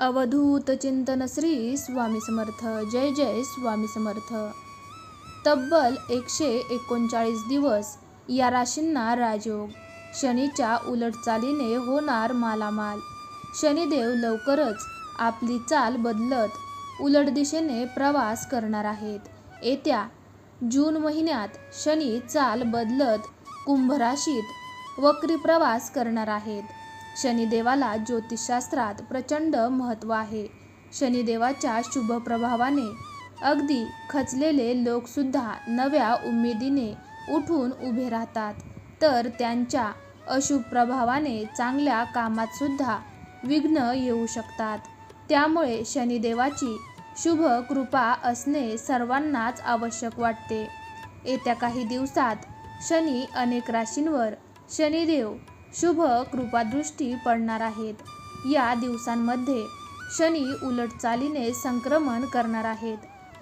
अवधूत चिंतन श्री स्वामी समर्थ. जय जय स्वामी समर्थ. तब्बल एकशे एकोणचाळीस दिवस या राशींना राजयोग. शनीच्या उलटचालीने होणार मालामाल. शनिदेव लवकरच आपली चाल बदलत उलट दिशेने प्रवास करणार आहेत. येत्या जून महिन्यात शनी चाल बदलत कुंभ राशीत वक्री प्रवास करणार आहेत. शनिदेवाला ज्योतिषशास्त्रात प्रचंड महत्त्व आहे. शनिदेवाच्या शुभ प्रभावाने अगदी खचलेले लोकसुद्धा नव्या उमेदीने उठून उभे राहतात. तर त्यांच्या अशुभ प्रभावाने चांगल्या कामातसुद्धा विघ्न येऊ शकतात. त्यामुळे शनिदेवाची शुभ कृपा असणे सर्वांनाच आवश्यक वाटते. येत्या काही दिवसात शनी अनेक राशींवर शनिदेव शुभ कृपादृष्टी पडणार आहेत. या दिवसांमध्ये शनी उलट चालीने संक्रमण करणार आहेत.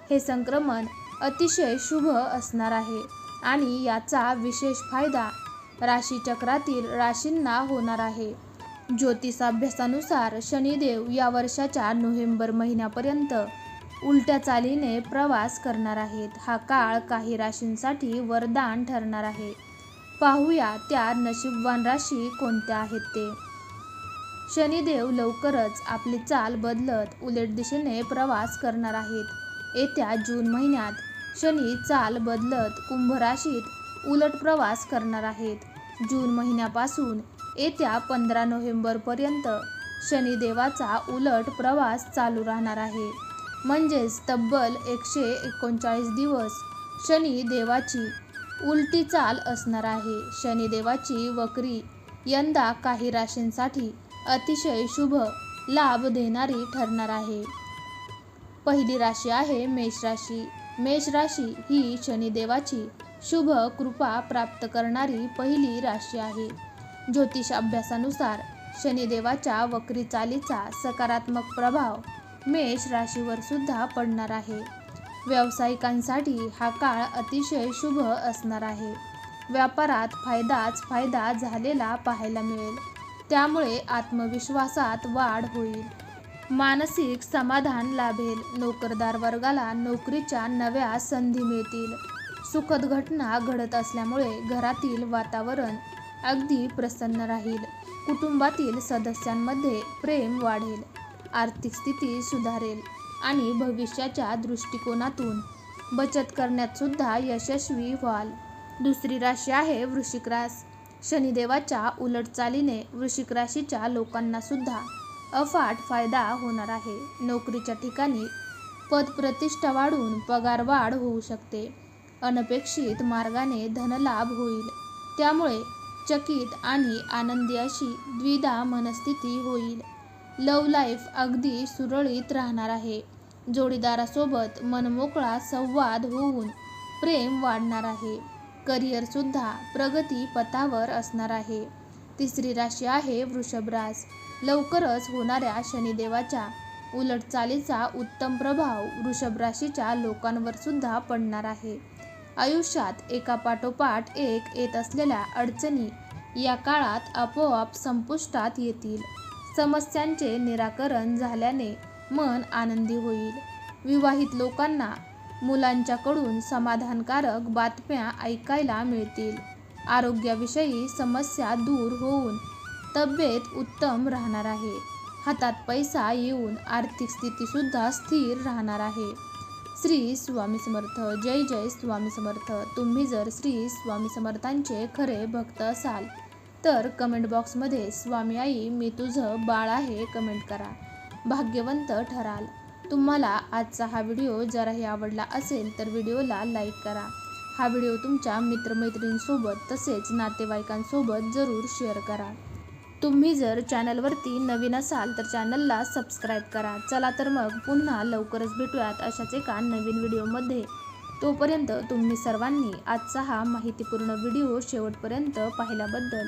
हे संक्रमण अतिशय शुभ असणार आहे आणि याचा विशेष फायदा राशीचक्रातील राशींना होणार आहे. ज्योतिषाभ्यासानुसार शनिदेव या वर्षाच्या नोव्हेंबर महिन्यापर्यंत उलट्या चालीने प्रवास करणार आहेत. हा काळ काही राशींसाठी वरदान ठरणार आहे. पाहूया त्या नशीबवान राशी कोणत्या आहेत ते. शनिदेव लवकरच आपली चाल बदलत उलट दिशेने प्रवास करणार आहेत. येत्या जून महिन्यात शनी चाल बदलत कुंभ राशीत उलट प्रवास करणार आहेत. जून महिन्यापासून येत्या पंधरा नोव्हेंबरपर्यंत शनिदेवाचा उलट प्रवास चालू राहणार आहे. म्हणजेच तब्बल एकशे एकोणचाळीस दिवस शनी देवाची उलटी चाल असणार आहे. शनिदेवाची वक्री यंदा काही राशींसाठी अतिशय शुभ लाभ देणारी ठरणार आहे. पहिली राशी आहे मेष राशी. मेष राशी ही शनिदेवाची शुभ कृपा प्राप्त करणारी पहिली राशी आहे. ज्योतिष अभ्यासानुसार शनिदेवाच्या वक्री चालीचा सकारात्मक प्रभाव मेष राशीवर सुद्धा पडणार आहे. व्यावसायिकांसाठी हा काळ अतिशय शुभ असणार आहे. व्यापारात फायदाच फायदा झालेला पाहायला मिळेल. त्यामुळे आत्मविश्वासात वाढ होईल. मानसिक समाधान लाभेल. नोकरदार वर्गाला नोकरीच्या नव्या संधी मिळतील. सुखद घटना घडत असल्यामुळे घरातील वातावरण अगदी प्रसन्न राहील. कुटुंबातील सदस्यांमध्ये प्रेम वाढेल. आर्थिक स्थिती सुधारेल. आणि भविष्याच्या दृष्टिकोनातून. बचत करण्यात सुद्धा यशस्वी व्हाल. दुसरी राशी आहे वृश्चिक रास. शनिदेवाच्या उलटचालीने वृश्चिक राशीच्या लोकांना सुद्धा अफाट फायदा होणार आहे. नोकरीच्या ठिकाणी पदप्रतिष्ठा वाढून पगार वाढ होऊ शकते. अनपेक्षित मार्गाने धनलाभ होईल. त्यामुळे चकित आणि आनंदी अशी द्विधा मनस्थिती होईल. लव लाईफ अगदी सुरळीत राहणार आहे. जोडीदारासोबत मनमोकळा संवाद होऊन प्रेम वाढणार आहे. करिअरसुद्धा प्रगती पथावर असणार आहे. तिसरी राशी आहे वृषभरास लवकरच होणाऱ्या शनिदेवाच्या उलटचालीचा उत्तम प्रभाव वृषभ राशीच्या लोकांवर सुद्धा पडणार आहे. आयुष्यात एकापाठोपाठ एक येत असलेल्या अडचणी या काळात आपोआप संपुष्टात येतील. समस्यांचे निराकरण झाल्याने मन आनंदी होईल. विवाहित लोकांना मुलांच्याकडून समाधानकारक बातम्या ऐकायला मिळतील. आरोग्याविषयी समस्या दूर होऊन तब्येत उत्तम राहणार आहे. हातात पैसा येऊन आर्थिक स्थितीसुद्धा स्थिर राहणार आहे. श्री स्वामी समर्थ. जय जय स्वामी समर्थ. तुम्ही जर श्री स्वामी समर्थांचे खरे भक्त असाल तर कमेंट बॉक्समध्ये स्वामी आई मी तुझं बाळ आहे कमेंट करा. भाग्यवंत ठराल. तुम्हाला आजचा हा व्हिडिओ जराही आवडला असेल तर व्हिडिओला लाईक करा. हा व्हिडिओ तुमच्या मित्रमैत्रिणींसोबत तसेच नातेवाईकांसोबत जरूर शेअर करा. तुम्ही जर चॅनलवरती नवीन असाल तर चॅनलला सबस्क्राईब करा. चला तर मग पुन्हा लवकरच भेटूयात अशाच एका नवीन व्हिडिओमध्ये. तोपर्यंत तुम्ही सर्वांनी आजचा हा माहितीपूर्ण व्हिडिओ शेवटपर्यंत पाहिल्याबद्दल